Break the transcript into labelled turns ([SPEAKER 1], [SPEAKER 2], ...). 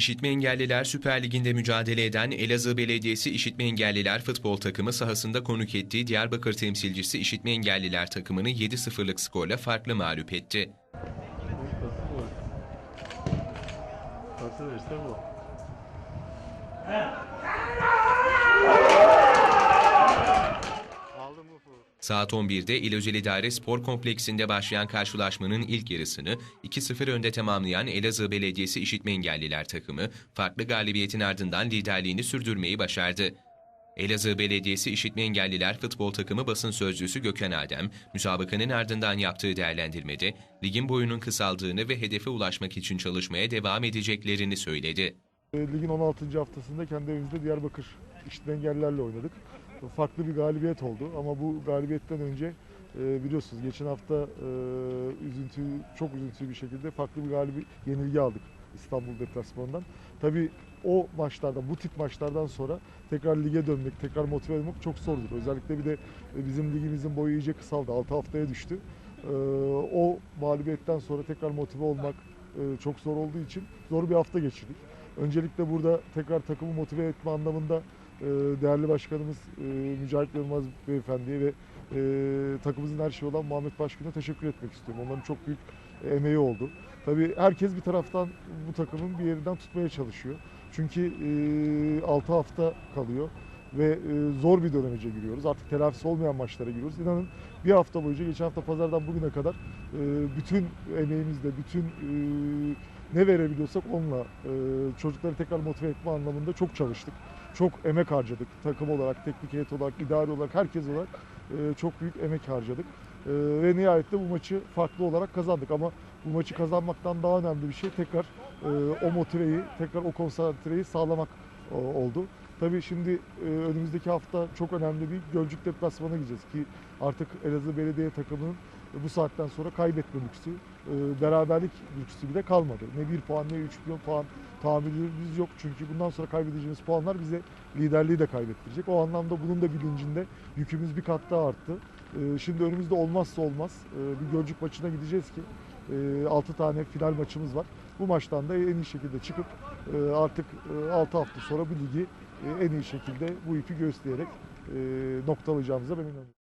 [SPEAKER 1] İşitme Engelliler Süper Ligi'nde mücadele eden Elazığ Belediyesi İşitme Engelliler futbol takımı sahasında konuk ettiği Diyarbakır temsilcisi İşitme Engelliler takımını 7-0'lık skorla farklı mağlup etti.
[SPEAKER 2] Pası verse bu.
[SPEAKER 1] Saat 11'de İl Özel İdare Spor Kompleksinde başlayan karşılaşmanın ilk yarısını 2-0 önde tamamlayan Elazığ Belediyesi İşitme Engelliler takımı farklı galibiyetin ardından liderliğini sürdürmeyi başardı. Elazığ Belediyesi İşitme Engelliler futbol takımı basın sözcüsü Gökhan Adem, müsabakanın ardından yaptığı değerlendirmede ligin boyunun kısaldığını ve hedefe ulaşmak için çalışmaya devam edeceklerini söyledi.
[SPEAKER 3] E, Ligin 16. haftasında kendi evimizde Diyarbakır işitme engellilerle oynadık. Farklı bir galibiyet oldu ama bu galibiyetten önce e, biliyorsunuz geçen hafta e, üzüntü çok üzüntülü bir şekilde farklı bir galibi yenilgi aldık İstanbul deplasmanından. Tabii o maçlardan, bu tip maçlardan sonra tekrar lige dönmek, tekrar motive olmak çok zordur. Özellikle bir de bizim ligimizin boyu iyice kısaldı. 6 haftaya düştü. O mağlubiyetten sonra tekrar motive olmak çok zor olduğu için zor bir hafta geçirdik. Öncelikle burada tekrar takımı motive etme anlamında e, değerli başkanımız e, Mücahit Yılmaz Beyefendi'ye ve e, takımımızın her şeyi olan Muhammed Başkan'a teşekkür etmek istiyorum. Onların çok büyük emeği oldu. Tabii herkes bir taraftan bu takımın bir yerinden tutmaya çalışıyor. Çünkü 6 hafta kalıyor ve zor bir dönemece giriyoruz. Artık telafisi olmayan maçlara giriyoruz. İnanın bir hafta boyunca geçen hafta pazardan bugüne kadar bütün emeğimizle, bütün ne verebiliyorsak onunla e, çocukları tekrar motive etme anlamında çok çalıştık. Çok emek harcadık. Takım olarak, teknik heyet olarak, idari olarak, herkes olarak e, çok büyük emek harcadık. E, ve nihayet de bu maçı farklı olarak kazandık. Ama bu maçı kazanmaktan daha önemli bir şey tekrar e, o motiveyi, tekrar o konsantreyi sağlamak e, oldu. Tabii şimdi e, önümüzdeki hafta çok önemli bir Gölcük deplasmana gideceğiz ki artık Elazığ Belediye takımının bu saatten sonra kaybetme lüksü, e, beraberlik lüksü bile kalmadı. Ne bir puan ne üç puan tahammülümüz yok. Çünkü bundan sonra kaybedeceğimiz puanlar bize liderliği de kaybettirecek. O anlamda bunun da bilincinde yükümüz bir kat daha arttı. E, şimdi önümüzde olmazsa olmaz e, bir Gölcük maçına gideceğiz ki 6 tane final maçımız var. Bu maçtan da en iyi şekilde çıkıp e, artık 6 hafta sonra bu ligi e, en iyi şekilde bu ipi göstererek e, noktalayacağımıza ben inanıyorum.